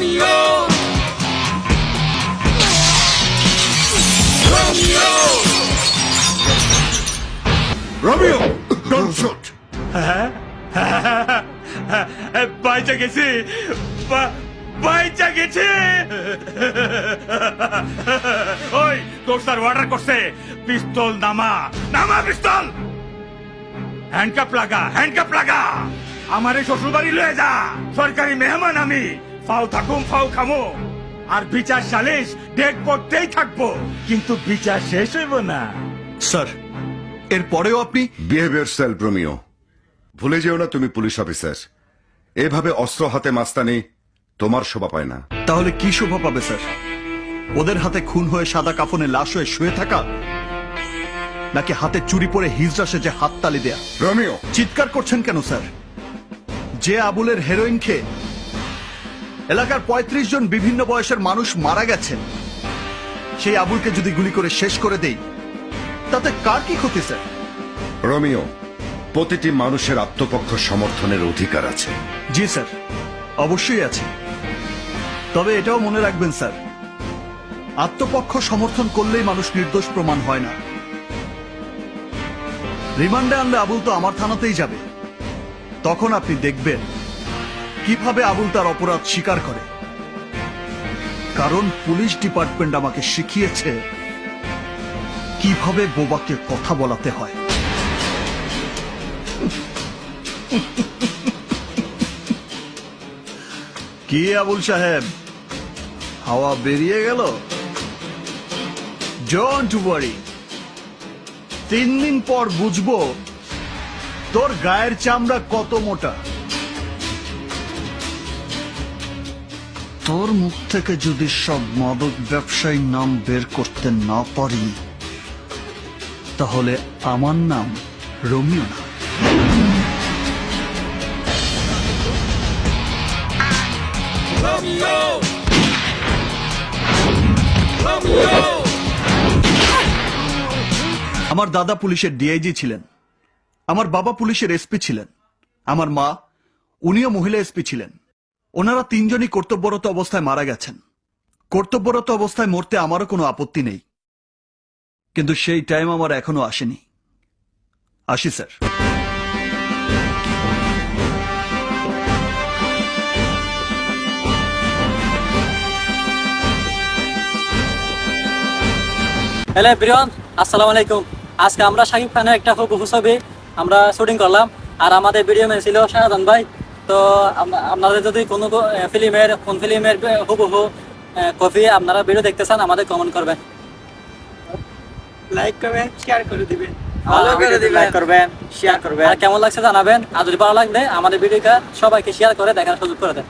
Romeo. Romeo! Don't shoot! বাইচা গেছি বাইচা গেছে ওই তোর স্যার অর্ডার করছে। পিস্তল নামা। নামা পিস্তল! হ্যান্ডকাপ লাগা হ্যান্ডকাপ লাগা। আমারে শ্বশুর বাড়ি লয়ে যা। সরকারি মেহমান আমি। ফাও থাকুম ফাও খামো। আর বিচার সালিশ ডেট করতেই থাকব। কিন্তু বিচার শেষ হইব না। স্যার এর পরেও আপনি বিহেভিয়ার সেলফ রোমিও ভুলে যেও না তুমি পুলিশ অফিসার। এভাবে অস্ত্র হাতে মাস্তানি তোমার শোভা পায় না। তাহলে কি শোভা পাবে স্যার? ওদের হাতে খুন হয়ে সাদা কাফনে লাশ হয়ে শুয়ে থাকা? নাকি হাতে চুরি পরে হিজড়া সেজে হাততালি দেয়া? রোমিও চিৎকার করছেন কেন স্যার? যে আবুলের হেরোইন খেয়ে এলাকার ৩৫ জন বিভিন্ন বয়সের মানুষ মারা গেছেন। সেই আবুলকে যদি গুলি করে শেষ করে দেই তাতে কার কি ক্ষতি স্যার? রোমিও প্রতিটি মানুষের আত্মপক্ষ সমর্থনের অধিকার আছে। জি স্যার অবশ্যই আছে। তবে এটাও মনে রাখবেন স্যার আত্মপক্ষ সমর্থন করলেই মানুষ নির্দোষ প্রমাণ হয় না। রিমান্ডে আনলে আবুল তো আমার থানাতেই যাবে। তখন আপনি দেখবেন কীভাবে আবুল তার অপরাধ স্বীকার করে? কারণ পুলিশ ডিপার্টমেন্ট আমাকে শিখিয়েছে কীভাবে বোবাকে কথা বলাতে হয়। কি আবুল সাহেব? হাওয়া বেরিয়ে গেল? ডোন্ট ওয়ারি তিন দিন পর বুঝব তোর গায়ের চামড়া কত মোটা। তোর মুখ থেকে যদি সব মাদক ব্যবসায়ী নাম বের করতে না পারি তাহলে আমার নাম রোমিও না। আমার দাদা পুলিশের ডিআইজি ছিলেন আমার বাবা পুলিশের এসপি ছিলেন আমার মা উনিও মহিলা এসপি ছিলেন। ওনারা তিনজনই কর্তব্যরত অবস্থায় মারা গেছেন। কর্তব্যরত অবস্থায় মরতে আমারও কোনো আপত্তি নেই। কিন্তু সেই টাইম আমার এখনও আসেনি। আসি, স্যার। হ্যালো প্রিয়ন আসসালামু আলাইকুম। আজকে আমরা শাকিব খানের একটা হুবহু ছবি আমরা শুটিং করলাম। আর আমাদের ভিডিও ম্যান ছিল শাহাদান ভাই। তো আপনাদের যদি কোনো ফিল্মের কোন ফিল্মের হুবহু কপি আপনারা ভিডিও দেখতে চান আমাদের কমেন্ট করবেন। লাইক করবেন শেয়ার করে দিবেন। ভালো করে দিবেন। লাইক করবেন শেয়ার করবেন। আর কেমন লাগছে জানাবেন আর যদি ভালো লাগবে আমাদের ভিডিওটা সবাইকে শেয়ার করে দেখার সুযোগ করে দেন।